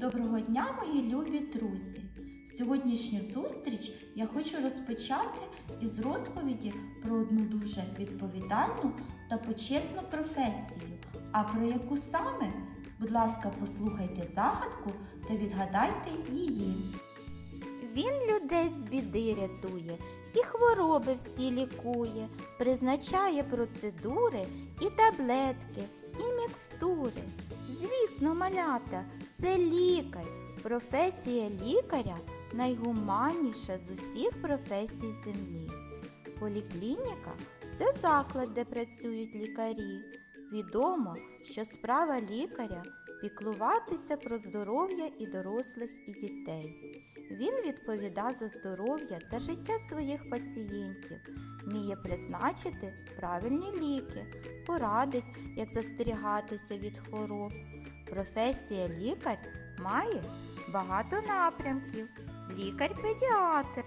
Доброго дня, мої любі друзі! Сьогоднішню зустріч я хочу розпочати із розповіді про одну дуже відповідальну та почесну професію. А про яку саме, будь ласка, послухайте загадку та відгадайте її. Він людей з біди рятує і хвороби всі лікує, призначає процедури і таблетки, і мікстури. Звісно, малята, це лікар. Професія лікаря найгуманніша з усіх професій землі. Поліклініка це заклад, де працюють лікарі. Відомо, що справа лікаря піклуватися про здоров'я і дорослих, і дітей. Він відповіда за здоров'я та життя своїх пацієнтів, вміє призначити правильні ліки, порадить, як застерігатися від хвороб. Професія лікар має багато напрямків. Лікар-педіатр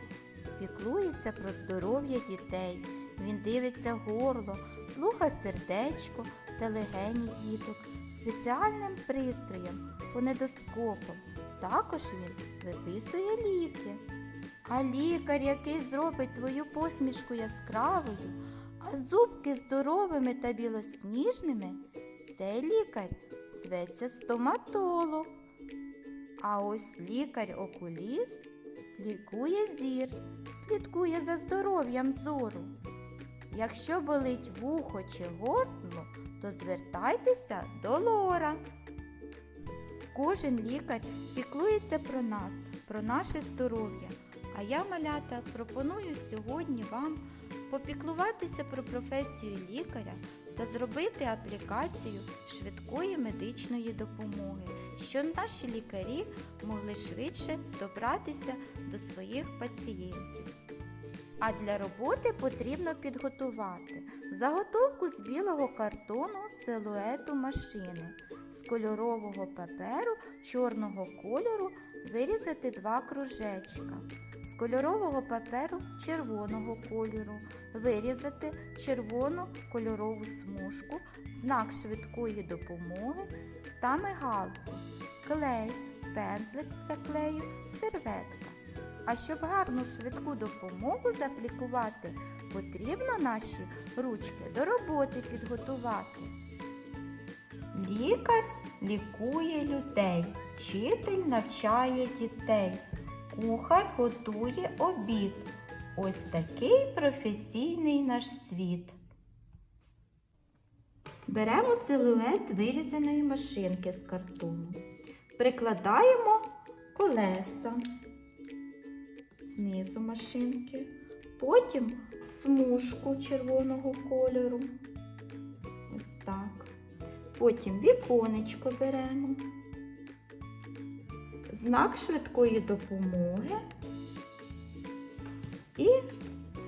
піклується про здоров'я дітей. Він дивиться горло, слуха сердечко та легені діток спеціальним пристроєм, фонедоскопом. Також він виписує ліки. А лікар, який зробить твою посмішку яскравою, а зубки здоровими та білосніжними, цей лікар зветься стоматолог. А ось лікар-окуліст лікує зір, слідкує за здоров'ям зору. Якщо болить вухо чи горло, то звертайтеся до лора. Кожен лікар піклується про нас, про наше здоров'я. А я, малята, пропоную сьогодні вам попіклуватися про професію лікаря та зробити аплікацію швидкої медичної допомоги, щоб наші лікарі могли швидше добратися до своїх пацієнтів. А для роботи потрібно підготувати заготовку з білого картону силуету машини, з кольорового паперу чорного кольору вирізати два кружечка, з кольорового паперу червоного кольору вирізати червону кольорову смужку, знак швидкої допомоги та мигалку, клей, пензлик для клею, серветка. А щоб гарну швидку допомогу заплікувати, потрібно наші ручки до роботи підготувати. Лікар лікує людей, вчитель навчає дітей, кухар готує обід. Ось такий професійний наш світ. Беремо силует вирізаної машинки з картону. Прикладаємо колеса знизу машинки, потім смужку червоного кольору. Ось так. Потім віконечко беремо, знак швидкої допомоги і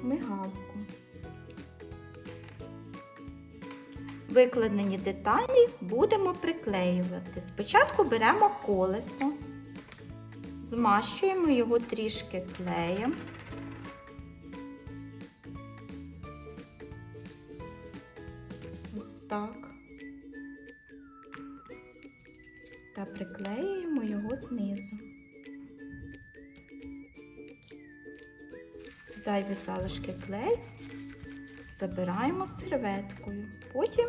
мигалку. Викладені деталі будемо приклеювати. Спочатку беремо колесо, змащуємо його трішки клеєм. Ось так. Та приклеюємо його знизу. Зайві залишки клею забираємо серветкою. Потім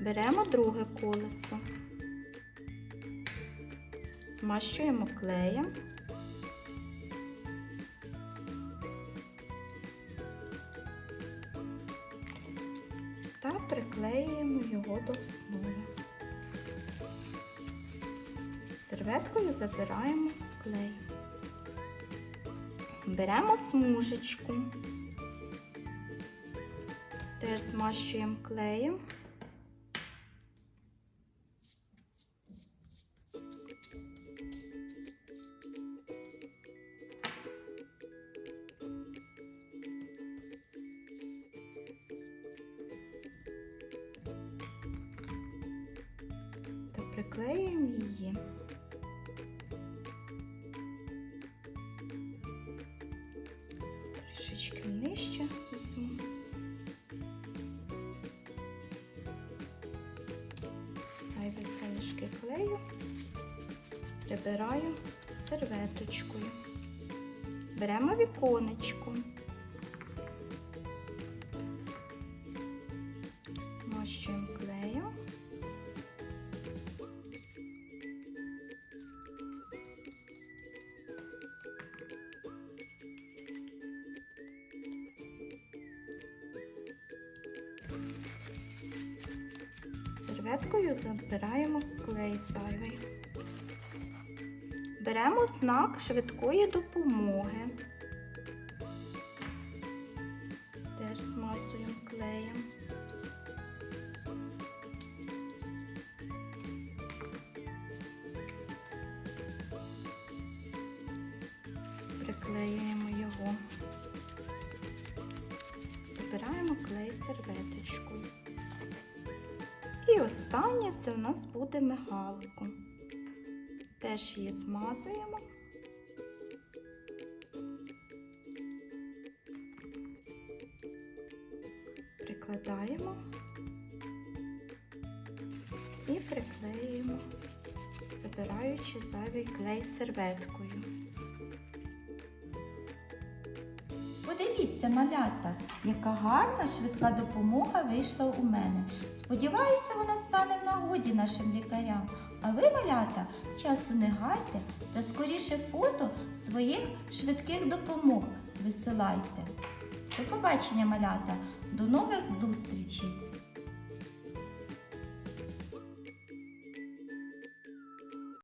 беремо друге колесо. Змащуємо клеєм. Основи. Серветкою забираємо клей. Беремо смужечку, теж змащуємо клеєм. Приклеюємо її. Трішечки нижче візьму. Зайві залишки клею прибираю серветочкою. Беремо віконечко. Серветкою забираємо клей зайвий. Беремо знак швидкої допомоги. Теж змазуємо клеєм. Приклеюємо його. Забираємо клей серветочкою. І останнє це у нас буде мигалку. Теж її змазуємо. Прикладаємо і приклеюємо, забираючи зайвий клей серветкою. Подивіться, малята, яка гарна швидка допомога вийшла у мене. Сподіваюся, вона стане в нагоді нашим лікарям. А ви, малята, часу не гайте та скоріше фото своїх швидких допомог висилайте. До побачення, малята, до нових зустрічей!